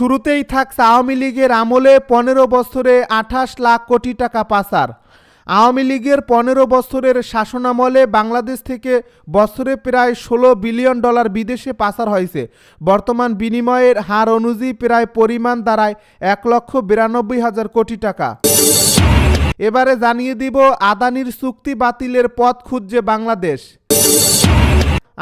শুরুতেই থাকছে আওয়ামী লীগের আমলে পনেরো বছরে আঠাশ লাখ কোটি টাকা পাচার। আওয়ামী লীগের পনেরো বছরের শাসনামলে বাংলাদেশ থেকে বছরে প্রায় ষোলো বিলিয়ন ডলার বিদেশে পাচার হয়েছে। বর্তমান বিনিময়ের হার অনুযায়ী প্রায় পরিমাণ দাঁড়ায় এক লক্ষ বিরানব্বই হাজার কোটি টাকা। এবারে জানিয়ে দিব, আদানির চুক্তি বাতিলের পথ খুঁজছে বাংলাদেশ।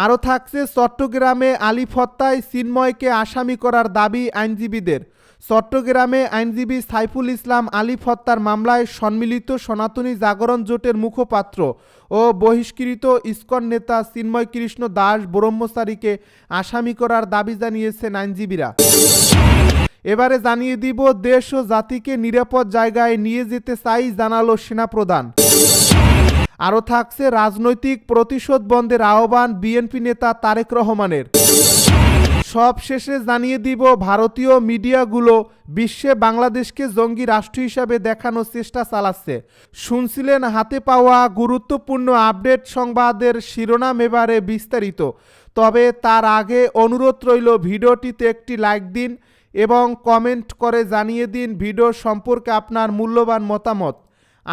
আরও থাকছে চট্টগ্রামে আলিফ হত্যায় চিন্ময়কে আসামি করার দাবি আইনজীবীদের। চট্টগ্রামে আইনজীবী সাইফুল ইসলাম আলিফ হত্যার মামলায় সম্মিলিত সনাতনী জাগরণ জোটের মুখপাত্র ও বহিষ্কৃত ইস্কন নেতা চিন্ময় কৃষ্ণ দাস ব্রহ্মচারীকে আসামি করার দাবি জানিয়েছেন আইনজীবীরা। এবারে জানিয়ে দিব, দেশ ও জাতিকে নিরাপদ জায়গায় নিয়ে যেতে চাই জানালো সেনাপ্রধান। আরও থাকছে রাজনৈতিক প্রতিশোধ বন্ধের আহ্বান বিএনপি নেতা তারেক রহমানের। সব শেষে জানিয়ে দিব ভারতীয় মিডিয়াগুলো বিশ্বে বাংলাদেশকে জঙ্গি রাষ্ট্র হিসাবে দেখানোর চেষ্টা চালাচ্ছে। শুনছিলেন হাতে পাওয়া গুরুত্বপূর্ণ আপডেট সংবাদের শিরোনাম এবারে বিস্তারিত। তবে তার আগে অনুরোধ রইল ভিডিওটিতে একটি লাইক দিন এবং কমেন্ট করে জানিয়ে দিন ভিডিও সম্পর্কে আপনার মূল্যবান মতামত।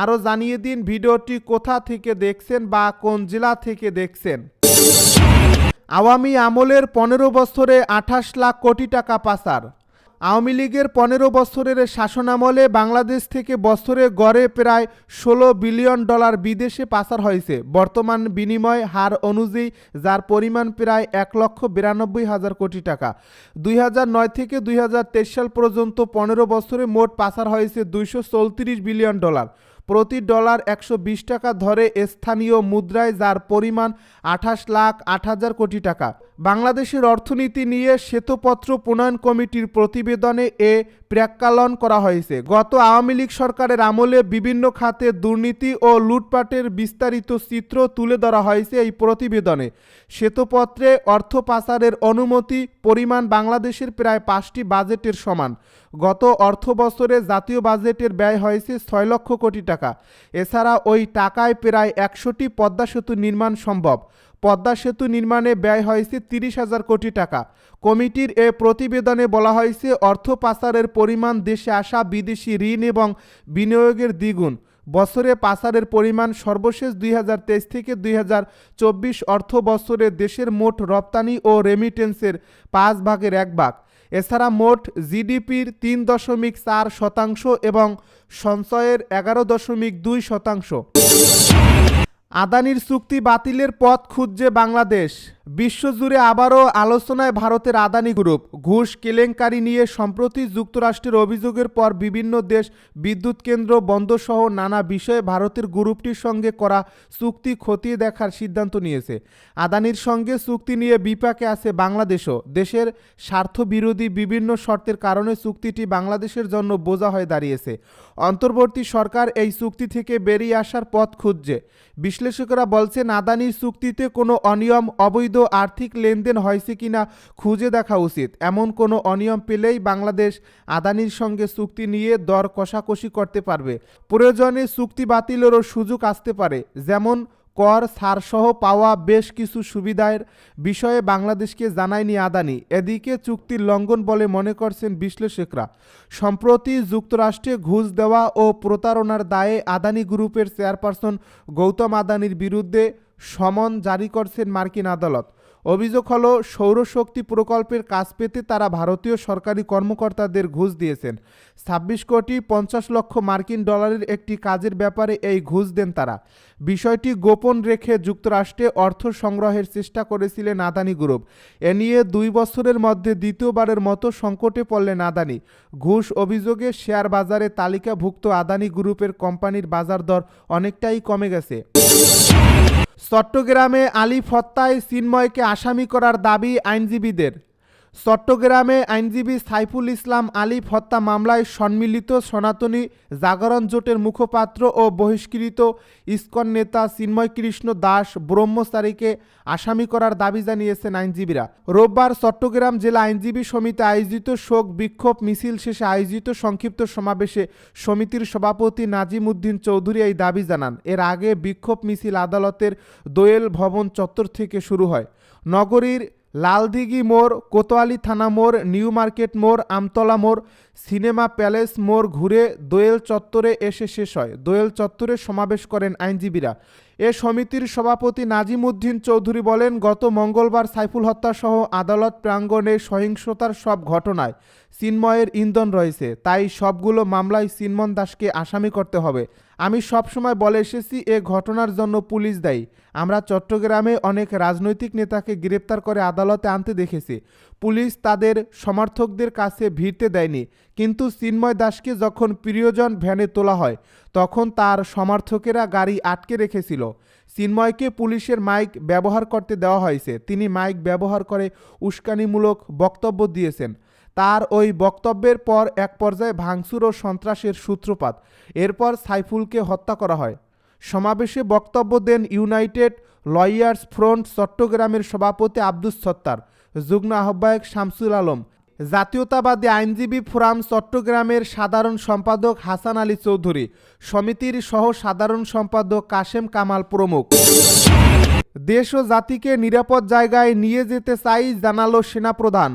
আরও জানিয়ে দিন ভিডিওটি কোথা থেকে দেখছেন বা কোন জেলা থেকে দেখছেন। আওয়ামী আমলের পনেরো বছরে আঠাশ লাখ কোটি টাকা পাচার। আওয়ামী লীগের পনেরো বছরের শাসনামলে বাংলাদেশ থেকে বছরে গড়ে প্রায় ষোলো বিলিয়ন ডলার বিদেশে পাচার হয়েছে। বর্তমান বিনিময় হার অনুযায়ী যার পরিমাণ প্রায় এক লক্ষ বিরানব্বই হাজার কোটি টাকা। দুই নয় থেকে দুই হাজার তেইশ সাল পর্যন্ত পনেরো বছরে মোট পাচার হয়েছে দুইশো চৌত্রিশ বিলিয়ন ডলার। প্রতি ডলার একশো বিশ টাকা ধরে স্থানীয় মুদ্রায় যার পরিমাণ আঠাশ লাখ আট হাজার কোটি টাকা। বাংলাদেশের অর্থনীতি নিয়ে শ্বেতপত্র প্রণয়ন কমিটির প্রতিবেদনে এ প্র্যাক্কালন করা হয়েছে। গত আওয়ামী লীগ সরকারের আমলে বিভিন্ন খাতে দুর্নীতি ও লুটপাটের বিস্তারিত চিত্র তুলে ধরা হয়েছে এই প্রতিবেদনে। শ্বেতপত্রে অর্থ পাচারের অনুমতি পরিমাণ বাংলাদেশের প্রায় পাঁচটি বাজেটের সমান। গত অর্থ বছরে জাতীয় বাজেটের ব্যয় হয়েছে ছয় লক্ষ কোটি টাকা। এছাড়া ওই টাকায় প্রায় একশোটি পদ্মা সেতু নির্মাণ সম্ভব। পদ্মা সেতু নির্মাণে ব্যয় হয়েছে তিরিশ হাজার কোটি টাকা। কমিটির এ প্রতিবেদনে বলা হয়েছে, অর্থ পাচারের পরিমাণ দেশে আসা বিদেশি ঋণ এবং বিনিয়োগের দ্বিগুণ। বছরে পাচারের পরিমাণ সর্বশেষ দুই হাজার তেইশ থেকে দুই হাজার চব্বিশ অর্থ বছরে দেশের মোট রপ্তানি ও রেমিটেন্সের পাঁচ ভাগের এক ভাগ। এছাড়া মোট জিডিপির তিন দশমিক চার শতাংশ এবং সঞ্চয়ের এগারো দশমিক দুই শতাংশ। আদানির চুক্তি বাতিলের পথ খুঁজছে বাংলাদেশ। বিশ্বজুড়ে আবারও আলোচনায় ভারতের আদানি গ্রুপ। ঘুষ, কেলেঙ্কারি নিয়ে সম্প্রতি যুক্তরাষ্ট্রের অভিযোগের পর বিভিন্ন দেশ বিদ্যুৎ কেন্দ্র বন্ধসহ নানা বিষয়ে ভারতের গ্রুপটির সঙ্গে করা চুক্তি খতিয়ে দেখার সিদ্ধান্ত নিয়েছে। আদানির সঙ্গে চুক্তি নিয়ে বিপাকে আছে বাংলাদেশও। দেশের স্বার্থবিরোধী বিভিন্ন শর্তের কারণে চুক্তিটি বাংলাদেশের জন্য বোঝা হয়ে দাঁড়িয়েছে। অন্তর্বর্তী সরকার এই চুক্তি থেকে বেরিয়ে আসার পথ খুঁজছে। বিশ্লেষকরা বলছেন, আদানির চুক্তিতে কোনো অনিয়ম, অবৈধ আর্থিক লেনদেন হয়েছে কিনা খুঁজে দেখা উচিত। এমন কোনো অনিয়ম পেলেই বাংলাদেশ আদানির সঙ্গে চুক্তি নিয়ে দর কষাকষি করতে পারবে। প্রয়োজনে চুক্তি বাতিলেরও সুযোগ আসতে পারে, যেমন কর, ছাড়সহ পাওয়া বেশ কিছু সুবিধার বিষয়ে বাংলাদেশকে জানায়নি আদানি। এদিকে চুক্তির লঙ্ঘন বলে মনে করছেন বিশ্লেষকরা। সম্প্রতি যুক্তরাষ্ট্রে ঘুষ দেওয়া ও প্রতারণার দায়ে আদানি গ্রুপের চেয়ারপারসন গৌতম আদানির বিরুদ্ধে সমন জারি করছেন মার্কিন আদালত। অভিযোগ হলো, সৌরশক্তি প্রকল্পের কাজ পেতে তারা ভারতীয় সরকারি কর্মকর্তাদের ঘুষ দিয়েছেন। ছাব্বিশ কোটি পঞ্চাশ লক্ষ মার্কিন ডলারের একটি কাজের ব্যাপারে এই ঘুষ দেন তারা। বিষয়টি গোপন রেখে যুক্তরাষ্ট্রে অর্থ সংগ্রহের চেষ্টা করেছিলেন আদানি গ্রুপ। এ নিয়ে দুই বছরের মধ্যে দ্বিতীয়বারের মতো সংকটে পড়লেন আদানি। ঘুষ অভিযোগে শেয়ার বাজারে তালিকাভুক্ত আদানি গ্রুপের কোম্পানির বাজার দর অনেকটাই কমে গেছে। চট্টগ্রামে আলী হত্যায় চিন্ময়কে আসামি করার দাবি আইনজীবীদের। চট্টগ্রামে আইনজীবী সাইফুল ইসলাম আলিফ হত্যা মামলায় সম্মিলিত সনাতনী জাগরণ জোটের মুখপাত্র ও বহিষ্কৃত ইস্কন নেতা চিন্ময় কৃষ্ণ দাস ব্রহ্মচারীকে আসামি করার দাবি জানিয়েছেন আইনজীবীরা। রোববার চট্টগ্রাম জেলা আইনজীবী সমিতি আয়োজিত শোক বিক্ষোভ মিছিল শেষে আয়োজিত সংক্ষিপ্ত সমাবেশে সমিতির সভাপতি নাজিম উদ্দিন চৌধুরী এই দাবি জানান। এর আগে বিক্ষোভ মিছিল আদালতের দোয়েল ভবন চত্বর থেকে শুরু হয়। নগরীর লালদিঘি মোড়, কোতোয়ালি থানা মোড়, নিউ মার্কেট মোড়, আমতলা মোড়, সিনেমা প্যালেস মোড় ঘুরে দোয়েল চত্বরে এসে শেষ হয়। দোয়েল চত্বরে সমাবেশ করেন আইনজীবীরা। এ সমিতির সভাপতি নাজিম উদ্দিন চৌধুরী বলেন, গত মঙ্গলবার সাইফুল হত্যাসহ আদালত প্রাঙ্গণে সহিংসতার সব ঘটনায় চিন্ময়ের ইন্ধন রয়েছে। তাই সবগুলো মামলায় চিন্মন দাসকে আসামি করতে হবে। আমি সবসময় বলে এসেছি, এ ঘটনার জন্য পুলিশ দায়ী। আমরা চট্টগ্রামে অনেক রাজনৈতিক নেতাকে গ্রেপ্তার করে আদালতে আনতে দেখেছি। পুলিশ তাদের সমর্থকদের কাছে ভিড়তে দেয়নি। কিন্তু চিন্ময় দাসকে যখন প্রিয়জন ভ্যানে তোলা হয়, তখন তার সমর্থকেরা গাড়ি আটকে রেখেছিল। চিন্ময়কে পুলিশের মাইক ব্যবহার করতে দেওয়া হয়েছে। তিনি মাইক ব্যবহার করে উস্কানিমূলক বক্তব্য দিয়েছেন। তার ওই বক্তব্যের পর এক পর্যায়ে ভাঙচুর ও সন্ত্রাসের সূত্রপাত। এরপর সাইফুলকে হত্যা করা হয়। সমাবেশে বক্তব্য দেন ইউনাইটেড লয়ার্স ফ্রন্ট চট্টগ্রামের সভাপতি আব্দুস সত্তার, যুগ্ম আহ্বায়ক শামসুল আলম, জাতীয়তাবাদী আইনজীবী ফোরাম চট্টগ্রামের সাধারণ সম্পাদক হাসান আলী চৌধুরী, সমিতির সহ সাধারণ সম্পাদক কাশেম কামাল প্রমুখ। দেশ ও জাতিকে নিরাপদ জায়গায় নিয়ে যেতে চাই জানালো সেনাপ্রধান।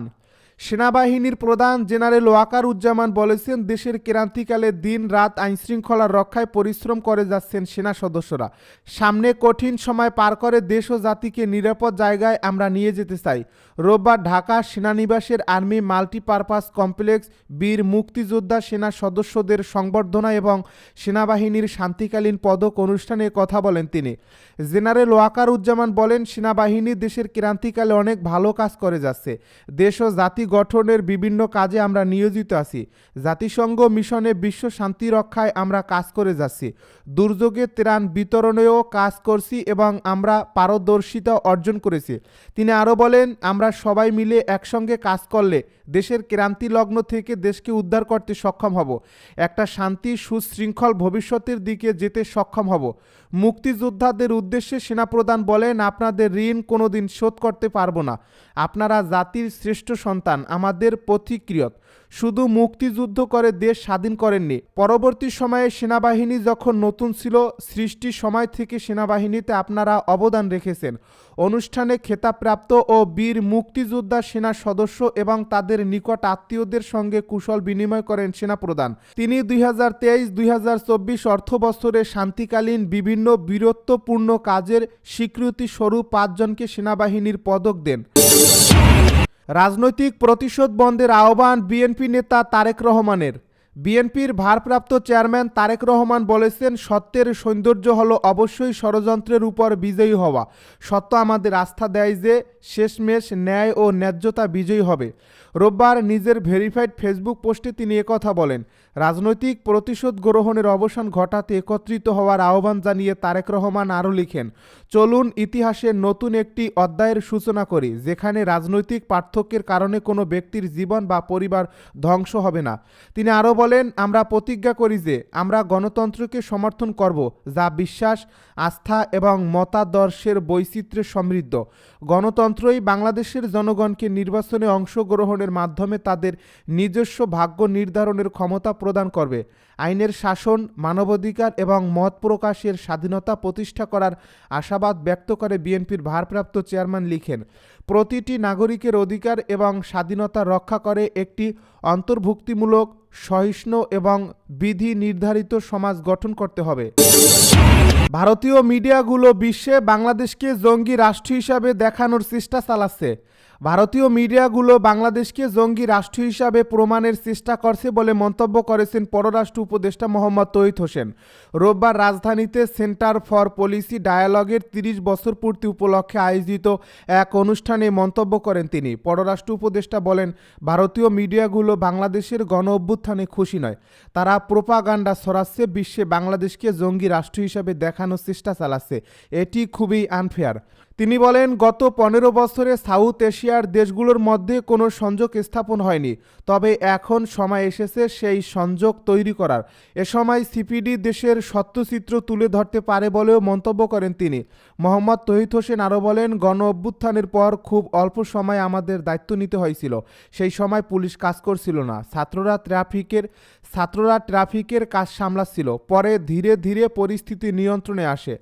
সেনাবাহিনীর প্রধান জেনারেল ওয়াকার উজ্জামান বলেছেন, দেশের ক্রান্তিকালে দিন রাত আইনশৃঙ্খলা রক্ষায় পরিশ্রম করে যাচ্ছেন সেনা সদস্যরা। সামনে কঠিন সময় পার করে দেশ ও জাতিকে নিরাপদ জায়গায় আমরা নিয়ে যেতে চাই। রোববার ঢাকা সেনানিবাসের আর্মি মাল্টিপারপাস কমপ্লেক্স, বীর মুক্তিযোদ্ধা সেনা সদস্যদের সংবর্ধনা এবং সেনাবাহিনীর শান্তিকালীন পদক অনুষ্ঠানে কথা বলেন তিনি। জেনারেল ওয়াকার উজ্জামান বলেন, সেনাবাহিনী দেশের ক্রান্তিকালে অনেক ভালো কাজ করে যাচ্ছে। দেশ ও জাতি গঠনের বিভিন্ন কাজে আমরা নিয়োজিত আছি। জাতিসংঘ মিশনে বিশ্ব শান্তি রক্ষায় আমরা কাজ করে যাচ্ছি। দুর্যোগে ত্রাণ বিতরণেও কাজ করছি এবং আমরা পারদর্শিতা অর্জন করেছি। তিনি আরও বলেন, আমরা সবাই মিলে একসঙ্গে কাজ করলে দেশের ক্রান্তি লগ্ন থেকে দেশকে উদ্ধার করতে সক্ষম হব। একটা শান্তি সুশৃঙ্খল ভবিষ্যতের দিকে যেতে সক্ষম হব। মুক্তিযোদ্ধাদের উদ্দেশ্যে সেনাপ্রধান বলেন, আপনাদের ঋণ কোনোদিন শোধ করতে পারব না। আপনারা জাতির শ্রেষ্ঠ সন্তান। আমাদের পথিক্রিয়ত শুধু মুক্তিযুদ্ধ করে দেশ স্বাধীন করেননি। পরবর্তী সময়ে সেনাবাহিনী যখন নতুন ছিল সৃষ্টির সময় থেকে সেনাবাহিনীতে আপনারা অবদান রেখেছেন। অনুষ্ঠানে খেতাবপ্রাপ্ত ও বীর মুক্তিযোদ্ধা সেনা সদস্য এবং তাদের নিকট আত্মীয়দের সঙ্গে কুশল বিনিময় করেন সেনাপ্রধান। তিনি দুই হাজার তেইশ, দুই হাজার চব্বিশ অর্থ বছরে শান্তিকালীন বিভিন্ন বীরত্বপূর্ণ কাজের স্বীকৃতি স্বরূপ পাঁচজনকে সেনাবাহিনীর পদক দেন। রাজনৈতিক প্রতিশোধ বন্ধের আহ্বান বিএনপি নেতা তারেক রহমানের। বিএনপির ভারপ্রাপ্ত চেয়ারম্যান তারেক রহমান বলেছেন, সত্যের সৌন্দর্য হলো অবশ্যই ষড়যন্ত্রের উপর বিজয়ী হওয়া। সত্য আমাদের আস্থা দেয় যে শেষমেশ ন্যায় ও ন্যায্যতা বিজয়ী হবে। রোববার নিজের ভেরিফাইড ফেসবুক পোস্টে তিনি একথা বলেন, রাজনৈতিক প্রতিশোধ গ্রহণের অবসান ঘটাতে একত্রিত হওয়ার আহ্বান জানিয়ে তারেক রহমান আরও লিখেন, চলুন ইতিহাসের নতুন একটি অধ্যায়ের সূচনা করি, যেখানে রাজনৈতিক পার্থক্যের কারণে কোনো ব্যক্তির জীবন বা পরিবার ধ্বংস হবে না। তিনি আরও বলেন, আমরা প্রতিজ্ঞা করি যে আমরা গণতন্ত্রকে সমর্থন করব, যা বিশ্বাস, আস্থা এবং মতাদর্শের বৈচিত্র্যে সমৃদ্ধ। গণতন্ত্রই বাংলাদেশের জনগণকে নির্বাচনে অংশগ্রহণের মাধ্যমে তাদের নিজস্ব ভাগ্য নির্ধারণের ক্ষমতা প্রদান করবে। আইনের শাসন, মানবাধিকার এবং মত প্রকাশের স্বাধীনতা প্রতিষ্ঠা করার আশাবাদ ব্যক্ত করে বিএনপির ভারপ্রাপ্ত চেয়ারম্যান লিখেন, প্রতিটি নাগরিকের অধিকার এবং স্বাধীনতা রক্ষা করে একটি অন্তর্ভুক্তিমূলক, সহিষ্ণু এবং বিধি নির্ধারিত সমাজ গঠন করতে হবে। ভারতীয় মিডিয়াগুলো বিশ্বে বাংলাদেশকে জঙ্গি রাষ্ট্র হিসাবে দেখানোর চেষ্টা চালাচ্ছে। ভারতীয় মিডিয়াগুলো বাংলাদেশকে জঙ্গি রাষ্ট্র হিসাবে প্রমাণের চেষ্টা করছে বলে মন্তব্য করেছেন পররাষ্ট্র উপদেষ্টা মোহাম্মদ তৈত হোসেন। রোববার রাজধানীতে সেন্টার ফর পলিসি ডায়ালগের তিরিশ বছর পূর্তি উপলক্ষে আয়োজিত এক অনুষ্ঠানে মন্তব্য করেন তিনি। পররাষ্ট্র উপদেষ্টা বলেন, ভারতীয় মিডিয়াগুলো বাংলাদেশের গণ অভ্যুত্থানে খুশি নয়। তারা প্রোপাগান্ডা ছড়াচ্ছে, বিশ্বে বাংলাদেশকে জঙ্গি রাষ্ট্র হিসাবে দেখানোর চেষ্টা চালাচ্ছে। এটি খুবই আনফেয়ার। তিনি বলেন, গত পনেরো বছরে সাউথ এশিয়ার দেশগুলোর মধ্যে কোনো সংযোগ স্থাপন হয়নি, তবে এখন সময় এসেছে সেই সংযোগ তৈরি করার। এ সময় সিপিডি দেশের সত্যচিত্র তুলে ধরতে পারে বলেও মন্তব্য করেন তিনি। মোহাম্মদ তহিদ হোসেন আরও বলেন, গণ অভ্যুত্থানের পর খুব অল্প সময় আমাদের দায়িত্ব নিতে হয়েছিল, সেই সময় পুলিশ কাজ করছিল না। ছাত্ররা ট্রাফিকের ছাত্ররা ট্রাফিকের কাজ সামলাচ্ছিল, পরে ধীরে ধীরে পরিস্থিতি নিয়ন্ত্রণে আসে।